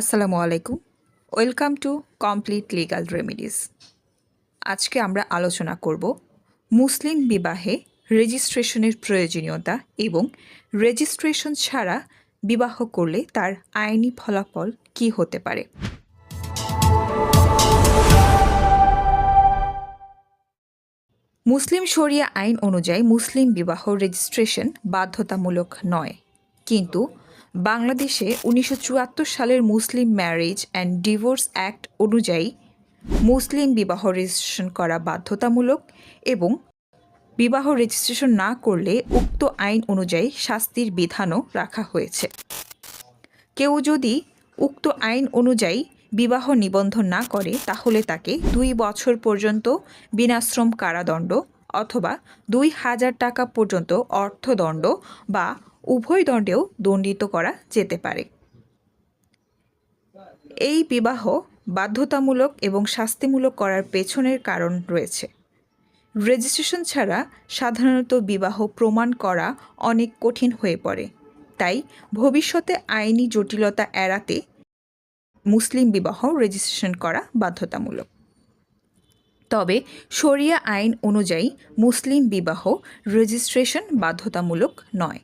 আসসালামু আলাইকুম। Welcome to complete legal remedies. আজকে আমরা আলোচনা করব মুসলিম বিবাহে রেজিস্ট্রেশনের প্রয়োজনীয়তা এবং রেজিস্ট্রেশন ছাড়া বিবাহ করলে তার আইনি ফলাফল কী হতে পারে। মুসলিম শরিয়া আইন অনুযায়ী মুসলিম বিবাহ রেজিস্ট্রেশন বাধ্যতামূলক নয়। কিন্তু বাংলাদেশে উনিশশো চুয়াত্তর সালের Muslim marriage and divorce act অনুযায়ী মুসলিম বিবাহ রেজিস্ট্রেশন করা বাধ্যতামূলক এবং বিবাহ রেজিস্ট্রেশন না করলে উক্ত আইন অনুযায়ী শাস্তির বিধানও রাখা হয়েছে। কেউ যদি উক্ত আইন অনুযায়ী বিবাহ নিবন্ধন না করে, তাহলে তাকে দুই বছর পর্যন্ত বিনাশ্রম কারাদণ্ড অথবা দুই হাজার টাকা পর্যন্ত অর্থদণ্ড বা উভয় দণ্ডেও দণ্ডিত করা যেতে পারে। এই বিবাহ বাধ্যতামূলক এবং শাস্তিমূলক করার পেছনের কারণ রয়েছে। রেজিস্ট্রেশন ছাড়া সাধারণত বিবাহ প্রমাণ করা অনেক কঠিন হয়ে পড়ে। তাই ভবিষ্যতে আইনি জটিলতা এড়াতে মুসলিম বিবাহ রেজিস্ট্রেশন করা বাধ্যতামূলক। তবে শরিয়া আইন অনুযায়ী মুসলিম বিবাহ রেজিস্ট্রেশন বাধ্যতামূলক নয়।